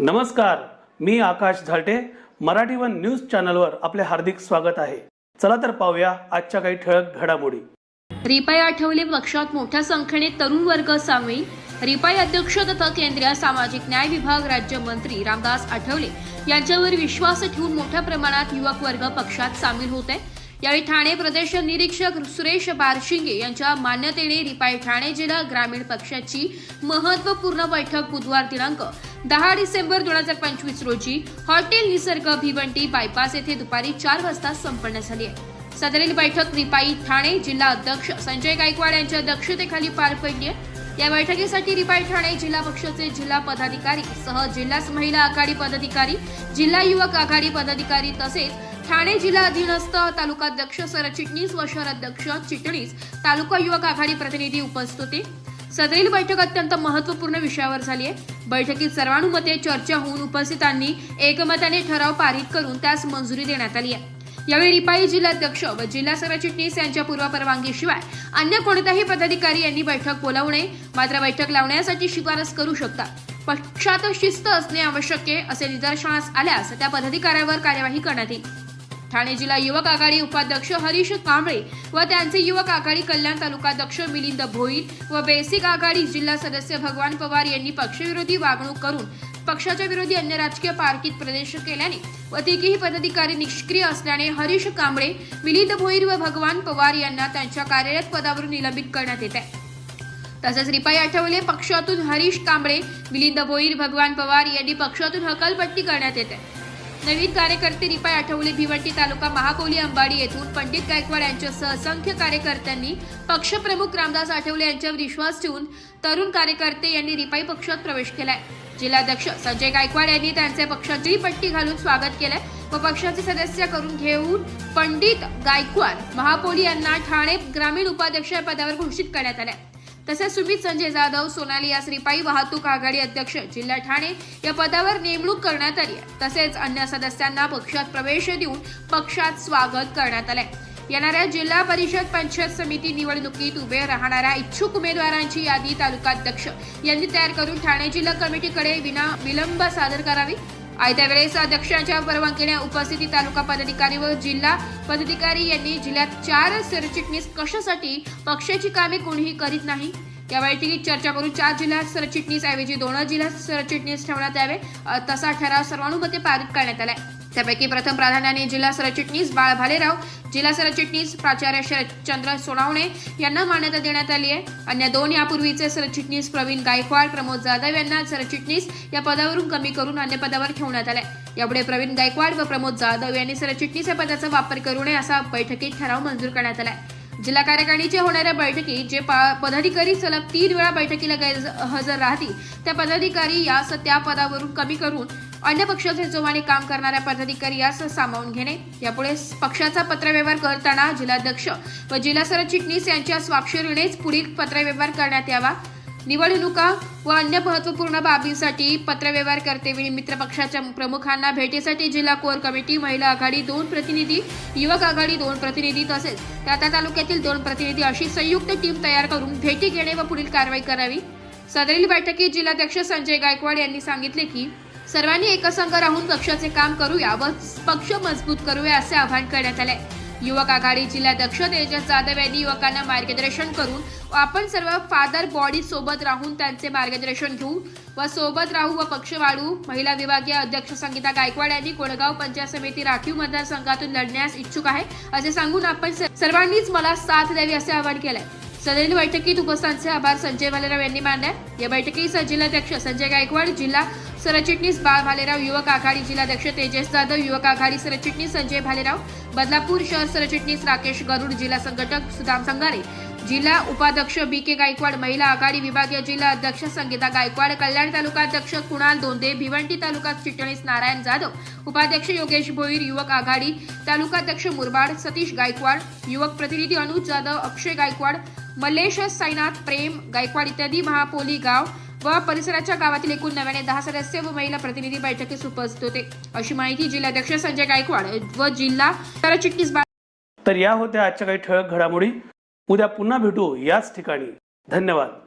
नमस्कार मी Akash Zalte. Marathi one news चॅनलवर आपले हार्दिक स्वागत आहे. चला तर पाहूया आजच्या काही ठळक घडामोडी. रिपाई आठवले पक्षात मोठ्या संख्येने तरुण वर्ग सामील. रिपाई अध्यक्ष तथा केंद्रीय सामाजिक न्याय विभाग राज्यमंत्री रामदास आठवले यांच्यावर विश्वास ठेवून मोठ्या प्रमाणात युवक वर्ग पक्षात सामील होत. आहे यावेळी ठाणे प्रदेश निरीक्षक सुरेश बारशिंगे यांच्या मान्यतेने रिपाई ठाणे जिल्हा ग्रामीण पक्षाची महत्त्वपूर्ण बैठक बुधवार दिनांक दहा डिसेंबर दोन हजार पंचवीस रोजी हॉटेल निसर्ग भिवंडी बायपास येथे दुपारी चार वाजता संपन्न झाली आहे. सदरील बैठक रिपाई ठाणे जिल्हा अध्यक्ष संजय गायकवाड यांच्या अध्यक्षतेखाली पार पडली आहे. या बैठकीसाठी रिपाई ठाणे जिल्हा पक्षाचे जिल्हा पदाधिकारी सह जिल्हा महिला आघाडी पदाधिकारी जिल्हा युवक आघाडी पदाधिकारी तसेच ठाणे जिल्हा अधीनस्थ तालुकाध्यक्ष सरचिटणीस व शहर अध्यक्ष चिटणीस तालुका युवक आघाडी प्रतिनिधी उपस्थित होते. सदरील बैठक अत्यंत महत्त्वपूर्ण विषयावर झाली आहे. बैठकीत सर्वानुमते चर्चा होऊन उपस्थितांनी एकमताने ठराव पारित करून त्यास मंजुरी देण्यात आली आहे. यावेळी रिपाई जिल्हाध्यक्ष व जिल्हा सरचिटणीस यांच्या पूर्वपरवानगीशिवाय अन्य कोणत्याही पदाधिकारी यांनी बैठक बोलावू नये. मात्र बैठक लावण्यासाठी शिफारस करू शकतात पक्षात शिस्त असणे आवश्यक आहे असे निदर्शनास आल्यास त्या पदाधिकाऱ्यावर कार्यवाही करण्यात येईल. ठाणे जिल्हा युवक आघाडी उपाध्यक्ष हरीश कांबळे व त्यांचे युवक आघाडी कल्याण तालुकाध्यक्ष मिलिंद भोईर व बेसिक आघाडी जिल्हा सदस्य भगवान पवार यांनी पक्षविरोधी वागणूक करून पक्षाच्या विरोधी अन्य राजकीय पार्टीत प्रदेश केल्याने व तिघेही पदाधिकारी निष्क्रिय असल्याने हरीश कांबळे मिलिंद भोईर व भगवान पवार यांना त्यांच्या कार्यरत पदावरून निलंबित करण्यात येत आहे. तसेच रिपाई आठवले पक्षातून हरीश कांबळे मिलिंद भोईर भगवान पवार यांनी पक्षातून हकालपट्टी करण्यात येते नवीन कार्यकर्ते रिपाई आठवले भिवंडी तालुका महाकोली अंबाडी येथून पंडित गायकवाड यांच्यासह असंख्य कार्यकर्त्यांनी पक्षप्रमुख रामदास आठवले यांच्यावर विश्वास ठेवून तरुण कार्यकर्ते यांनी रिपाई पक्षात प्रवेश केलाय. जिल्हाध्यक्ष संजय गायकवाड यांनी त्यांचे पक्षाची पट्टी घालून स्वागत केलंय व पक्षाचे सदस्य करून घेऊन पंडित गायकवाड महापोली यांना ठाणे ग्रामीण उपाध्यक्ष या पदावर घोषित करण्यात आले तसेच सुमित संजय जाधव सोनाली या श्रीपाई वाहतूक आघाडी अध्यक्ष जिल्हा ठाणे या पदावर नेमणूक करण्यात आली आहे. तसेच अन्य सदस्यांना पक्षात प्रवेश देऊन पक्षात स्वागत करण्यात आलंय. येणाऱ्या जिल्हा परिषद पंचायत समिती निवडणुकीत उभे राहणाऱ्या इच्छुक उमेदवारांची यादी तालुकाध्यक्ष यांनी तयार करून ठाणे जिल्हा कमिटीकडे विना विलंब सादर करावी. आयत्या वेळेस अध्यक्षांच्या परवानगीने उपस्थिती तालुका पदाधिकारी व जिल्हा पदाधिकारी यांनी जिल्ह्यात चार सरचिटणीस कशासाठी पक्षाची कामे कोणीही करीत नाही? या बैठकीत चर्चा करून चार जिल्हा सरचिटणीस ऐवजी दोन जिल्हा सरचिटणीस ठेवण्यात यावे तसा ठराव सर्वानुमते पारित करण्यात आलाय. त्यापैकी प्रथम प्राधान्याने जिल्हा सरचिटणीस बाळ भालेराव जिल्हा सरचिटणीस प्राचार्य शरदचंद्र सोनावणे यांना मान्यता देण्यात आली आहे. अन्य दोन यापूर्वीचे सरचिटणीस प्रवीण गायकवाड प्रमोद जाधव यांना सरचिटणीस या पदावरून कमी करून अन्य पदावर ठेवण्यात आले यापुढे प्रवीण गायकवाड व प्रमोद जाधव यांनी सरचिटणीस या पदाचा वापर करू नये असा बैठकीत ठराव मंजूर करण्यात आला जिल्हा कार्यकारिणीच्या होणाऱ्या बैठकीत जे पा- पदाधिकारी सलग तीन वेळा बैठकीला गैर हजर राहतील त्या पदाधिकारी या त्या पदावरून कमी करून अन्य पक्षाचे जोमाने काम करणाऱ्या पदाधिकारी यास सामावून घेणे. यापुढे पक्षाचा पत्रव्यवहार करताना जिल्हाध्यक्ष व जिल्हा सरचिटणीस यांच्या स्वाक्षरीनेच पुढील पत्रव्यवहार करण्यात यावा. निवडणुका व अन्य महत्त्वपूर्ण बाबींसाठी पत्रव्यवहार करतेवेळी मित्र पक्षाच्या प्रमुखांना भेटीसाठी जिल्हा कोर कमिटी महिला आघाडी दोन प्रतिनिधी युवक आघाडी दोन प्रतिनिधी तसेच त्या त्या तालुक्यातील दोन प्रतिनिधी अशी संयुक्त टीम तयार करून भेटी घेणे व पुढील कारवाई करावी. सदरील बैठकीत जिल्हाध्यक्ष संजय गायकवाड यांनी सांगितले की सर्वांनी एकसंघ राहून पक्षाचे काम करूया व पक्ष मजबूत करूया असे आवाहन करण्यात आले. युवक आघाडी जिल्हाध्यक्ष तेजस जाधव यांनी युवकांना मार्गदर्शन करून आपण सर्व फादर बॉडी सोबत राहून त्यांचे मार्गदर्शन घेऊ व सोबत राहू व पक्ष वाढू. महिला विभागीय अध्यक्ष संगीता गायकवाड यांनी कोळगाव पंचायत समिती राखीव मतदारसंघातून लढण्यास इच्छुक आहे असे सांगून आपण सर्वांनीच मला साथ द्यावी असे आवाहन केलंय. सदरील बैठकीत उपस्थांचे आभार संजय भालेराव यांनी मानले या बैठकीत जिल्हाध्यक्ष संजय गायकवाड जिल्हा सरचिटणीस बाळ भालेराव युवक आघाडी जिल्हाध्यक्ष तेजस जाधव युवक आघाडी सरचिटणीस संजय भालेराव बदलापूर शहर सरचिटणीस राकेश गरुड जिल्हा संघटक सुदाम संगारे जिल्हा उपाध्यक्ष बी के गायकवाड महिला आघाडी विभागीय जिल्हा अध्यक्ष संगीता गायकवाड कल्याण तालुका अध्यक्ष कुणाल दोंदे भिवंडी तालुका चिटणीस नारायण जाधव उपाध्यक्ष योगेश भोईर युवक आघाडी तालुकाध्यक्ष मुरबाड सतीश गायकवाड युवक प्रतिनिधी अनुज जाधव अक्षय गायकवाड मल्लेश साईनाथ प्रेम गायकवाड इत्यादी महापोली गाव व परिसराच्या गावातील एकूण नव्याने दहा सदस्य व महिला प्रतिनिधी बैठकीस उपस्थित होते. अशी माहिती जिल्हाध्यक्ष संजय गायकवाड व जिल्हा सरचिटणीस तर या होत्या आजच्या काही ठळक घडामोडी. उद्या पुन्हा भेटू याच ठिकाणी. धन्यवाद.